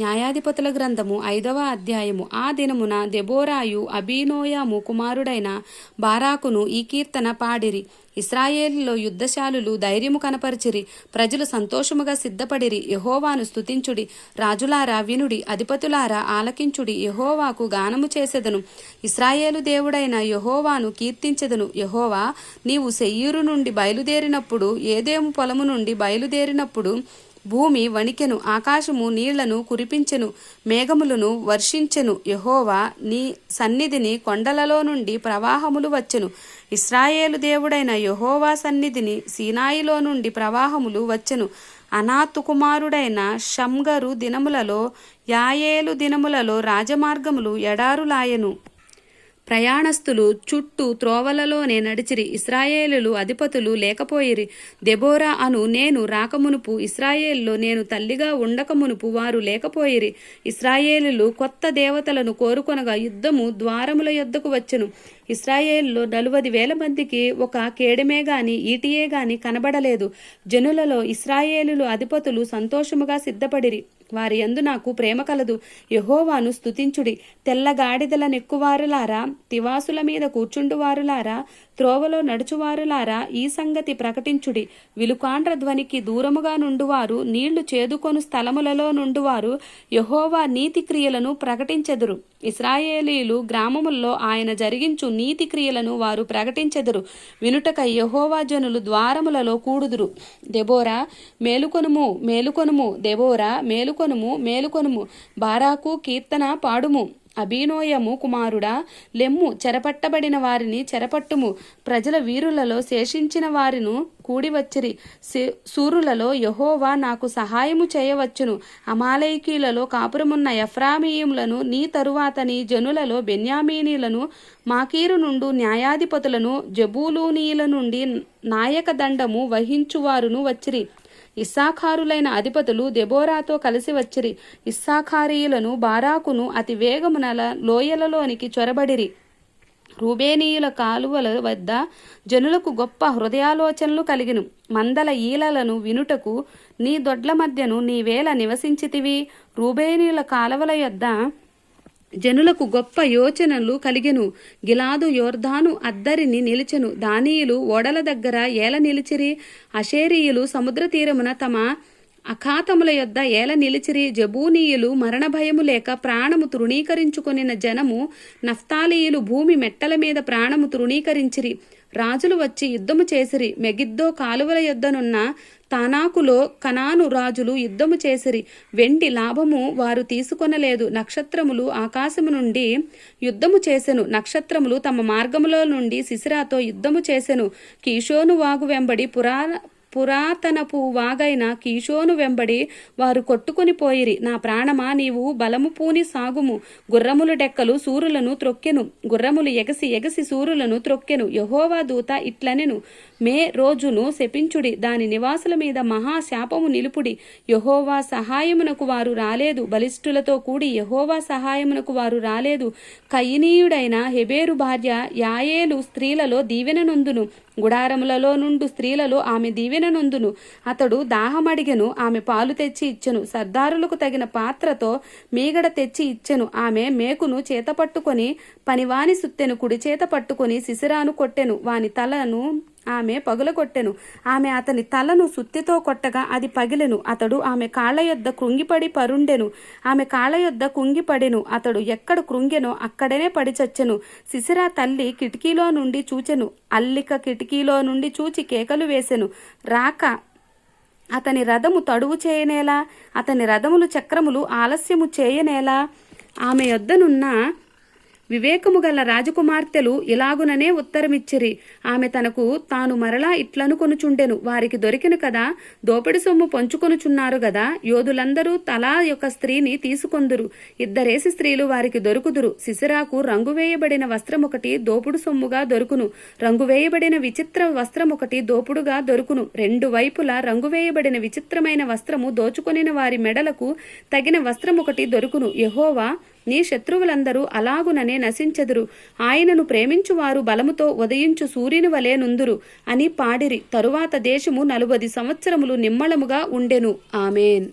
న్యాయాధిపతుల గ్రంథము ఐదవ అధ్యాయము. ఆ దినమున దెబోరాయు అభినోయాము కుమారుడైన బారాకును ఈ కీర్తన పాడిరి. ఇస్రాయేలులో యుద్ధశాలులు ధైర్యము కనపరిచిరి. ప్రజలు సంతోషముగా సిద్ధపడిరి. యహోవాను స్తుతించుడి. రాజులారా వినుడి. అధిపతులారా ఆలకించుడి. యహోవాకు గానము చేసెదను. ఇస్రాయేలు దేవుడైన యహోవాను కీర్తించెదను. యహోవా నీవు సెయ్యూరు నుండి బయలుదేరినప్పుడు ఏదేము పొలము నుండి బయలుదేరినప్పుడు భూమి వణికెను ఆకాశము నీళ్ళను కురిపించెను మేఘములను వర్షించెను. యహోవా నీ సన్నిధిని కొండలలో నుండి ప్రవాహములు వచ్చెను. ఇస్రాయేలు దేవుడైన యహోవా సన్నిధిని సీనాయిలో నుండి ప్రవాహములు వచ్చెను. అనాథు కుమారుడైన షంగరు దినములలో యాయేలు దినములలో రాజమార్గములు ఎడారులాయెను. ప్రయాణస్తులు చుట్టూ త్రోవలలోనే నడిచిరి. ఇస్రాయేలులు అధిపతులు లేకపోయిరి. దెబోరా అను నేను రాకమునుపు ఇస్రాయేల్లో నేను తల్లిగా ఉండకమునుపు వారు లేకపోయిరి. ఇస్రాయేలులు కొత్త దేవతలను కోరుకొనగా యుద్ధము ద్వారముల యొద్దకు వచ్చెను. ఇస్రాయేల్లో నలువది వేల మందికి ఒక కేడమే గాని ఈటియే గాని కనబడలేదు. జనులలో ఇస్రాయేలులు అధిపతులు సంతోషముగా సిద్ధపడిరి. వారి యందు నాకు ప్రేమ కలదు. యహోవాను స్తుతించుడి. తెల్లగాడిదల నెక్కువారులారా తివాసుల మీద కూర్చుండువారులారా త్రోవలో నడుచువారులారా ఈ సంగతి ప్రకటించుడి. విలుకాండ్ర ధ్వనికి దూరముగా నుండువారు నీళ్ళు చేదుకొను స్థలములలో నుండువారు యహోవా నీతి క్రియలను ప్రకటించెదురు. ఇస్రాయేలీలు గ్రామముల్లో ఆయన జరిగించు నీతి క్రియలను వారు ప్రకటించెదరు. వినుటకై యహోవా జనులు ద్వారములలో కూడుదురు. దెబోరా మేలుకొనుము మేలుకొనుము. దెబోరా మేలుకొనుము మేలుకొనుము. బారాకు కీర్తన పాడుము. అభినోయము కుమారుడా లెమ్ము చెరపట్టబడిన వారిని చెరపట్టుము. ప్రజల వీరులలో శేషించిన వారిను కూడివచ్చిరి. సూరులలో యహోవా నాకు సహాయము చేయవచ్చును. అమాలయకీలలో కాపురమున్న ఎఫ్రామీయులను నీ తరువాత నీ జనులలో బెన్యామీనీలను మాకీరు నుండు న్యాయాధిపతులను జబూలూనీల నుండి నాయక దండము వహించువారును వచ్చిరి. ఇస్సాఖారులైన అధిపతులు దెబోరాతో కలిసి వచ్చిరి. ఇస్సాఖారీయులను బారాకును అతి వేగమునల లోయలలోనికి చొరబడిరి. రూబేనీయుల కాలువల వద్ద జనులకు గొప్ప హృదయాలోచనలు కలిగిను. మందల ఈలలను వినుటకు నీ దొడ్ల మధ్యను నీవేళ నివసించితివి. రూబేనీయుల కాలువల యొద్ద జనులకు గొప్ప యోచనలు కలిగెను. గిలాదు యోర్ధాను అద్దరిని నిలిచెను. దానీయులు ఓడల దగ్గర ఏల నిలిచిరి. అషేరీయులు సముద్ర తీరమున తమ అఖాతముల యొద్ద ఏల నిలిచిరి. జబూనీయులు మరణ భయము లేక ప్రాణము తృణీకరించుకొనిన జనము నఫ్తాలీయులు భూమి మెట్టల మీద ప్రాణము తృణీకరించిరి. రాజులు వచ్చి యుద్ధము చేసిరి. మెగిద్దో కాలువల యొద్దనున్న తానాకులో కనాను రాజులు యుద్ధము చేసిరి. వెండి లాభము వారు తీసుకొనలేదు. నక్షత్రములు ఆకాశము నుండి యుద్ధము చేసెను. నక్షత్రములు తమ మార్గములో నుండి శిశిరాతో యుద్ధము చేసెను. కీషోను వాగు వెంబడి పురా పురాతనపు వాగైన కీషోను వెంబడి వారు కొట్టుకుని పోయిరి. నా ప్రాణమా నీవు బలము పూని సాగుము. గుర్రములు డెక్కలు సూరులను త్రొక్కెను. గుర్రములు ఎగసి ఎగసి సూరులను త్రొక్కెను. యహోవా దూత ఇట్లనెను. మే రోజును శపించుడి. దాని నివాసుల మీద మహాశాపము నిలుపుడి. యహోవా సహాయమునకు వారు రాలేదు. బలిష్ఠులతో కూడి యహోవా సహాయమునకు వారు రాలేదు. కయనీయుడైన హెబేరు భార్య యాయేలు స్త్రీలలో దీవెన నొందును. గుడారములలో నుండు స్త్రీలలో ఆమె దీవెన నొందును అతడు దాహమడిగెను ఆమె పాలు తెచ్చి ఇచ్చెను. సర్దారులకు తగిన పాత్రతో మీగడ తెచ్చి ఇచ్చెను. ఆమె మేకును చేత పట్టుకొని పనివాని సుత్తెను కుడి చేత పట్టుకొని శిశిరాను కొట్టెను. వాని తలను ఆమె పగులగొట్టెను. ఆమె అతని తలను సుత్తితో కొట్టగా అది పగిలెను. అతడు ఆమె కాళ్ళ యొద్ద కృంగిపడి పరుండెను. ఆమె కాళ్ళ యొద్ద కుంగిపడెను. అతడు ఎక్కడ కృంగెనో అక్కడనే పడి చచ్చెను. శిశిరా తల్లి కిటికీలో నుండి చూచెను. అల్లిక కిటికీలో నుండి చూచి కేకలు వేసెను. రాక అతని రథము తడువు చేయనేలా? అతని రథములు చక్రములు ఆలస్యము చేయనేలా? ఆమె యొద్దనున్న వివేకము గల రాజకుమార్తెలు ఇలాగుననే ఉత్తరమిచ్చిరి. ఆమె తనకు తాను మరలా ఇట్లనుకొనుచుండెను. వారికి దొరికిన కదా. దోపిడి సొమ్ము పంచుకొనుచున్నారు గదా. యోధులందరూ తలా యొక్క స్త్రీని తీసుకొందురు. ఇద్దరేసి స్త్రీలు వారికి దొరుకుదురు. శిశిరాకు రంగు వేయబడిన వస్త్రం ఒకటి దోపుడు సొమ్ముగా దొరుకును. రంగు వేయబడిన విచిత్ర వస్త్రమొకటి దోపుడుగా దొరుకును. రెండు వైపులా రంగు వేయబడిన విచిత్రమైన వస్త్రము దోచుకొనిన వారి మెడలకు తగిన వస్త్రమొకటి దొరుకును. యహోవా నీ శత్రువులందరూ అలాగుననే నశించెదురు. ఆయనను ప్రేమించువారు బలముతో ఉదయించు సూర్యుని వలె నుందురు అని పాడిరి. తరువాత దేశము నలుబది సంవత్సరములు నిమ్మళముగా ఉండెను. ఆమెన్.